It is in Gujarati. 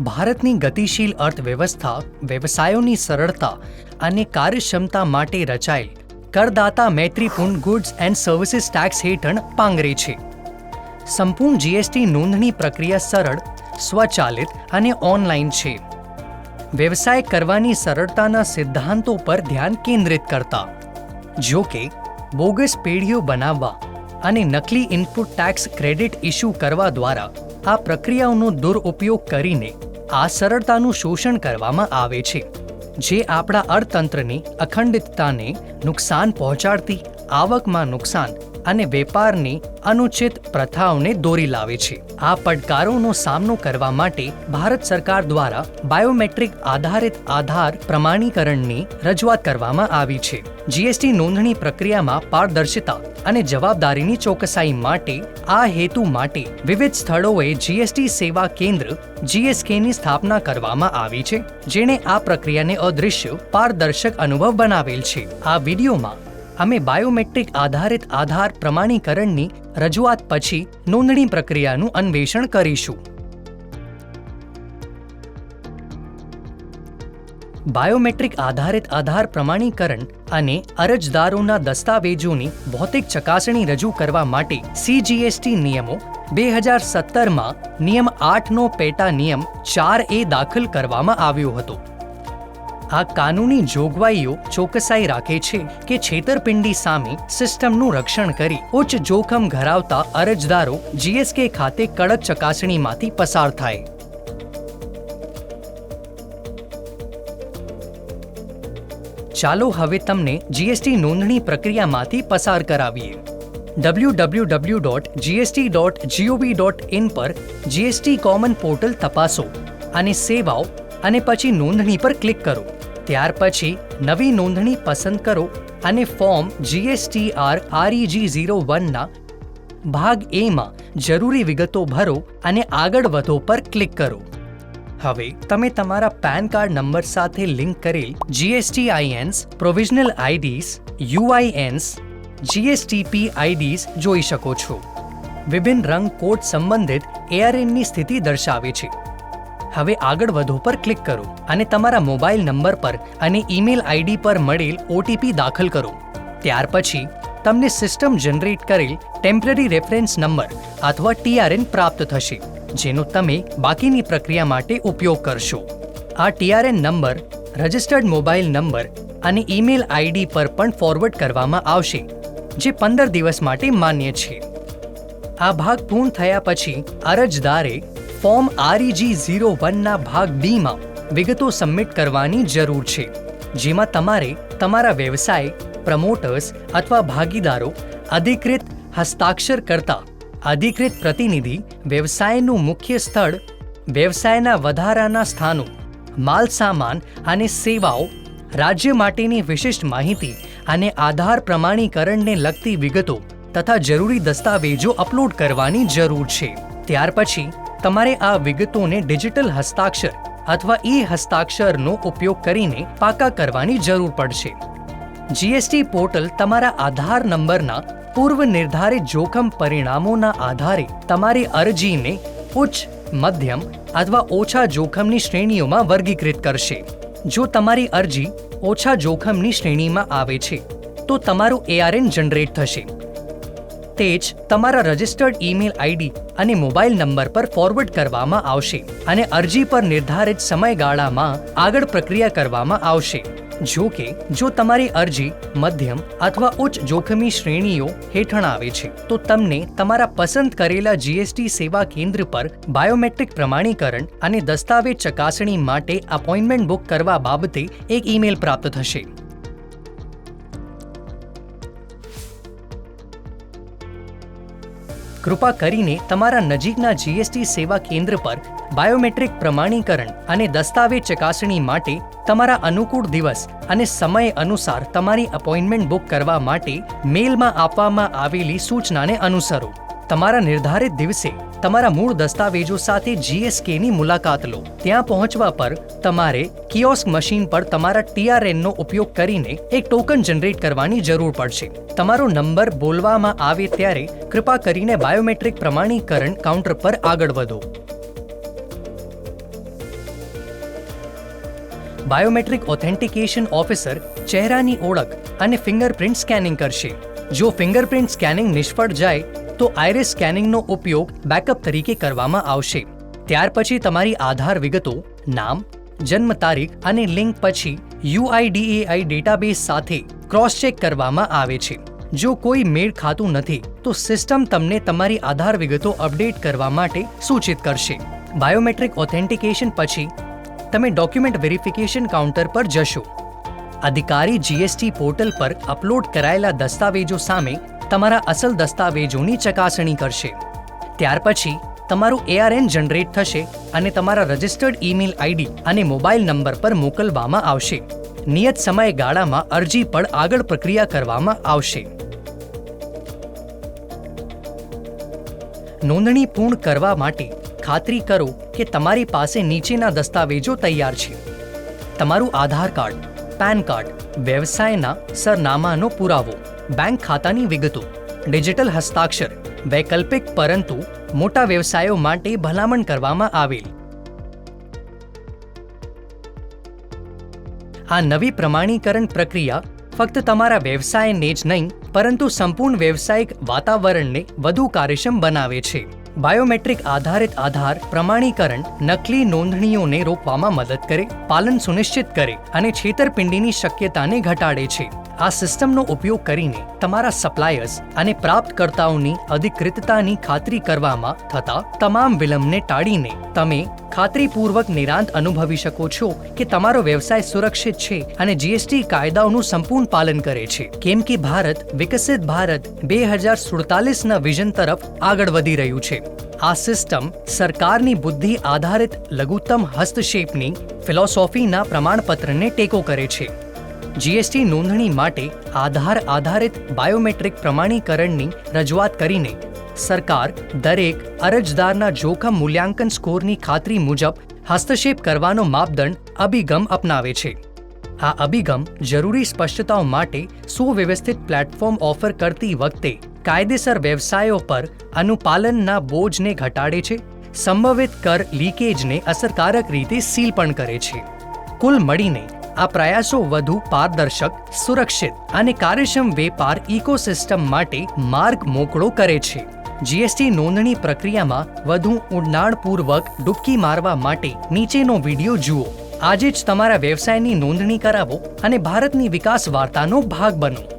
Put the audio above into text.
ભારતની ગતિશીલ અર્થવ્યવસ્થા, વ્યવસાયોની સરળતા અને કાર્યક્ષમતા માટે રચાયેલ કરદાતા મૈત્રીપૂર્ણ ગુડ્સ એન્ડ સર્વિસીસ ટેક્સ હેઠળ પાંગરે છે. સંપૂર્ણ જીએસટી નોંધણી પ્રક્રિયા સરળ, સ્વચાલિત અને ઓનલાઈન છે. વ્યવસાય કરવાની સરળતાના સિદ્ધાંતો પર ધ્યાન કેન્દ્રિત કરતા. જો કે, બોગસ પેઢીઓ બનાવવા અને નકલી ઇનપુટ ટેક્સ ક્રેડિટ ઇસ્યુ કરવા દ્વારા આ પ્રક્રિયાઓનો દુરુપયોગ કરીને આ સરળતાનું શોષણ કરવામાં આવે છે જે આપણા અર્થતંત્રની અખંડિતતાને નુકસાન પહોંચાડતી આવકમાં નુકસાન અને વેપારની અનુચિત પ્રથાઓને દોરી લાવે છે. આ પડકારોનો સામનો કરવા માટે ભારત સરકાર દ્વારા બાયોમેટ્રિક આધારિત આધાર પ્રમાણીકરણની રજૂઆત કરવામાં આવી છે. જીએસટી નોંધણી પ્રક્રિયામાં પારદર્શિતા અને જવાબદારીની ચોકસાઈ માટે, આ હેતુ માટે વિવિધ સ્થળોએ જીએસટી સેવા કેન્દ્ર જીએસકેની સ્થાપના કરવામાં આવી છે, જેણે આ પ્રક્રિયાને અદૃશ્ય, પારદર્શક અનુભવ બનાવેલ છે. આ વિડીયોમાં અમે બાયોમેટ્રિક આધારિત આધાર પ્રમાણીકરણની રજૂઆત પછી નોંધણી પ્રક્રિયાનું અન્વેષણ કરીશું. બાયોમેટ્રિક આધારિત આધાર પ્રમાણીકરણ અને અરજદારોના દસ્તાવેજોની ભૌતિક ચકાસણી રજૂ કરવા માટે સીજીએસટી નિયમો બે હજાર સત્તરમાં નિયમ આઠનો પેટા નિયમ ચાર એ દાખલ કરવામાં આવ્યો હતો. આ કાનૂની જોગવાઈઓ ચોકસાઈ રાખે છે કે છેતરપિંડી સામે સિસ્ટમનું રક્ષણ કરી ઉચ્ચ જોખમ ધરાવતા અરજદારો જીએસકે ખાતે કડક ચકાસણીમાંથી પસાર થાય. ચાલો હવે તમને જીએસટી નોંધણી પ્રક્રિયામાંથી પસાર કરાવીએ. W W W dot GST dot GOV dot in પર જીએસટી કોમન પોર્ટલ તપાસો અને સેવાઓ અને પછી નોંધણી પર ક્લિક કરો. ત્યાર પછી નવી નોંધણી પસંદ કરો અને ફોર્મ જીએસટીઆર આરઈજી ઝીરો વનના ભાગ એમાં જરૂરી વિગતો ભરો અને આગળ વધો પર ક્લિક કરો. હવે તમે તમારા પેન કાર્ડ નંબર સાથે લિંક કરેલ GSTINs provisional IDs UINs GSTP IDs જોઈ શકો છો. વિભિન્ન રંગ કોડ સંબંધિત એઆરએનની સ્થિતિ દર્શાવે છે. હવે આગળ વધો પર ક્લિક કરો અને તમારા મોબાઈલ નંબર પર અને ઈમેલ આઈડી પર મળેલ ઓટીપી દાખલ કરો. ત્યાર પછી, તમને સિસ્ટમ જનરેટ કરેલ ટેમ્પરરી રેફરન્સ નંબર અથવા ટીઆરએન પ્રાપ્ત થશે, જેનો તમે બાકીની પ્રક્રિયા માટે ઉપયોગ કરશો. આ TRN number, registered mobile number અને ઈમેલ આઈડી પર પણ ફોરવર્ડ કરવામાં આવશે, જે પંદર દિવસ માટે માન્ય છે. આ ભાગ પૂર્ણ થયા પછી અરજદારે ફોર્મ આરઈજી ઝીરો વનના ભાગ બીમાં વિગતો સબમિટ કરવાની જરૂર છે, જેમાં તમારે તમારા વ્યવસાય, પ્રમોટર્સ અથવા ભાગીદારો, અધિકૃત હસ્તાક્ષર કરતા અધિકૃત પ્રતિનિધિ, વ્યવસાયનું મુખ્ય સ્થળ, વ્યવસાયના વધારાના સ્થાનો માલ સામાન અને સેવાઓ, રાજ્ય માટેની વિશિષ્ટ માહિતી અને આધાર પ્રમાણીકરણને લગતી વિગતો તથા જરૂરી દસ્તાવેજો અપલોડ કરવાની જરૂર છે. ત્યાર પછી તમારે આ વિગતોને ડિજિટલ હસ્તાક્ષર અથવા ઈ હસ્તાક્ષરનો ઉપયોગ કરીને પાકા કરવાની જરૂર પડશે. જીએસટી પોર્ટલ તમારા આધાર નંબરના પૂર્વ નિર્ધારિત જોખમ પરિણામોના આધારે તમારી અરજીને ઉચ્ચ, મધ્યમ અથવા ઓછા જોખમની શ્રેણીઓમાં વર્ગીકૃત કરશે. જો તમારી અરજી ઓછા જોખમની શ્રેણીમાં આવે છે, તો તમારું એઆરએન જનરેટ થશે. તે જ તમારા રજિસ્ટર્ડ ઈમેલ આઈડી અને મોબાઈલ નંબર પર ફોરવર્ડ કરવામાં આવશે અને અરજી પર નિર્ધારિત સમયગાળામાં આગળ પ્રક્રિયા કરવામાં આવશે. જો કે, જો તમારી અરજી મધ્યમ અથવા ઉચ્ચ જોખમી શ્રેણીઓ હેઠળ આવે છે, તો તમને તમારા પસંદ કરેલા જીએસટી સેવા કેન્દ્ર પર બાયોમેટ્રિક પ્રમાણીકરણ અને દસ્તાવેજ ચકાસણી માટે અપોઇન્ટમેન્ટ બુક કરવા બાબતે એક ઈમેલ પ્રાપ્ત થશે. કૃપા કરીને તમારા નજીકના જીએસટી સેવા કેન્દ્ર પર બાયોમેટ્રિક પ્રમાણીકરણ અને દસ્તાવેજ ચકાસણી માટે તમારા અનુકૂળ દિવસ અને સમય અનુસાર તમારી અપોઇન્ટમેન્ટ બુક કરવા માટે મેલમાં આપવામાં આવેલી સૂચનાને અનુસરો. તમારા નિર્ધારિત દિવસે તમારા મૂળ દસ્તાવેજો સાથે જીએસકેની મુલાકાત લો. ત્યાં પહોંચવા પર તમારે કિયોસ્ક મશીન પર તમારા ટીઆરએનનો ઉપયોગ કરીને એક ટોકન જનરેટ કરવાની જરૂર પડશે. તમારો નંબર બોલવામાં આવે ત્યારે કૃપા કરીને બાયોમેટ્રિક પ્રમાણીકરણ કાઉન્ટર પર આગળ વધો. બાયોમેટ્રિક ઓથેન્ટિકેશન ઓફિસર ચહેરાની ઓળખ અને ફિંગરપ્રિન્ટ સ્કેનિંગ કરશે. જો ફિંગરપ્રિન્ટ સ્કેનિંગ નિષ્ફળ જાય તો આઈરિસ સ્કેનિંગનો ઉપયોગ બેકઅપ તરીકે કરવામાં આવશે. ત્યાર પછી તમારી આધાર વિગતો, નામ, જન્મ તારીખ અને લિંક પછી યુઆઈડીએઆઈ ડેટાબેઝ સાથે ક્રોસ ચેક કરવામાં આવે છે. જો કોઈ મેળ ખાતું નથી, તો સિસ્ટમ તમને તમારી આધાર વિગતો અપડેટ કરવા માટે સૂચિત કરશે. બાયોમેટ્રિક ઓથેન્ટિકેશન પછી તમે ડોક્યુમેન્ટ વેરિફિકેશન કાઉન્ટર પર જશો. અધિકારી જીએસટી પોર્ટલ પર અપલોડ કરાયેલા દસ્તાવેજો સામે તમારા અસલ દસ્તાવેજોની ચકાસણી કરશે. ત્યાર પછી, તમારું એઆરએન જનરેટ થશે અને તમારા રજિસ્ટર્ડ ઈમેલ આઈડી અને મોબાઈલ નંબર પર મોકલવામાં આવશે. નિયત સમયગાળામાં અરજી પણ આગળ પ્રક્રિયા કરવામાં આવશે. નોંધણી પૂર્ણ કરવા માટે ખાતરી કરો કે તમારી પાસે નીચેના દસ્તાવેજો તૈયાર છે. તમારું આધાર કાર્ડ, પેન કાર્ડ, વ્યવસાયના સરનામાનો પુરાવો. બેંક ખાતાની વિગતો, ડિજિટલ હસ્તાક્ષર, વૈકલ્પિક પરંતુ મોટા વ્યવસાયો માટે ભલામણ કરવામાં આવેલ. આ નવી પ્રમાણીકરણ પ્રક્રિયા ફક્ત તમારા વ્યવસાયને જ નહીં, પરંતુ સંપૂર્ણ વ્યવસાયિક વાતાવરણને વધુ કાર્યક્ષમ બનાવે છે. બાયોમેટ્રિક આધારિત આધાર પ્રમાણીકરણ નકલી નોંધણીઓને રોકવામાં મદદ કરે, પાલન સુનિશ્ચિત કરે અને છેતરપિંડીની શક્યતાને ઘટાડે છે. આ સિસ્ટમનો ઉપયોગ કરીને તમારા સપ્લાયર્સ અને પ્રાપ્તકર્તાઓની અધિકૃતતાની ખાતરી કરવામાં થતા તમામ વિલંબને ટાળીને તમે ખાતરીપૂર્વક નિરાંત અનુભવી શકો છો કે તમારો વ્યવસાય સુરક્ષિત છે અને જીએસટી કાયદાઓનું સંપૂર્ણ પાલન કરે છે. કેમ કે ભારત, વિકસિત ભારત બે હજાર સુડતાલીસના વિઝન તરફ આગળ વધી રહ્યું છે. આ સિસ્ટમ સરકારની બુદ્ધિ આધારિત લઘુત્તમ હસ્તક્ષેપની ફિલોસોફીના પ્રમાણપત્રને ટેકો કરે છે. જીએસટી નોંધણી માટે આધાર આધારિત બાયોમેટ્રિક પ્રમાણીકરણની રજૂઆત કરીને સરકાર દરેક અરજદારના જોખમ મૂલ્યાંકન સ્કોરની ખાતરી મુજબ હસ્તક્ષેપ કરવાનો માપદંડ અભિગમ અપનાવે છે. આ અભિગમ જરૂરી સ્પષ્ટતાઓ માટે સુવ્યવસ્થિત પ્લેટફોર્મ ઓફર કરતી વખતે કાયદેસર વ્યવસાયો પર અનુપાલનના બોજને ઘટાડે છે, સંભવિત કર લીકેજને અસરકારક રીતે સીલ પણ કરે છે. કુલ મળીને આ પ્રયાસો વધુ પારદર્શક, સુરક્ષિત અને કાર્યક્ષમ વેપાર ઇકોસિસ્ટમ માટે માર્ગ મોકળો કરે છે. જીએસટી નોંધણી પ્રક્રિયામાં વધુ ઊંડાણપૂર્વક ડૂબકી મારવા માટે નીચેનો વિડિયો જુઓ. આજે જ તમારા વ્યવસાયની નોંધણી કરાવો અને ભારતની વિકાસ વાર્તાનો ભાગ બનો.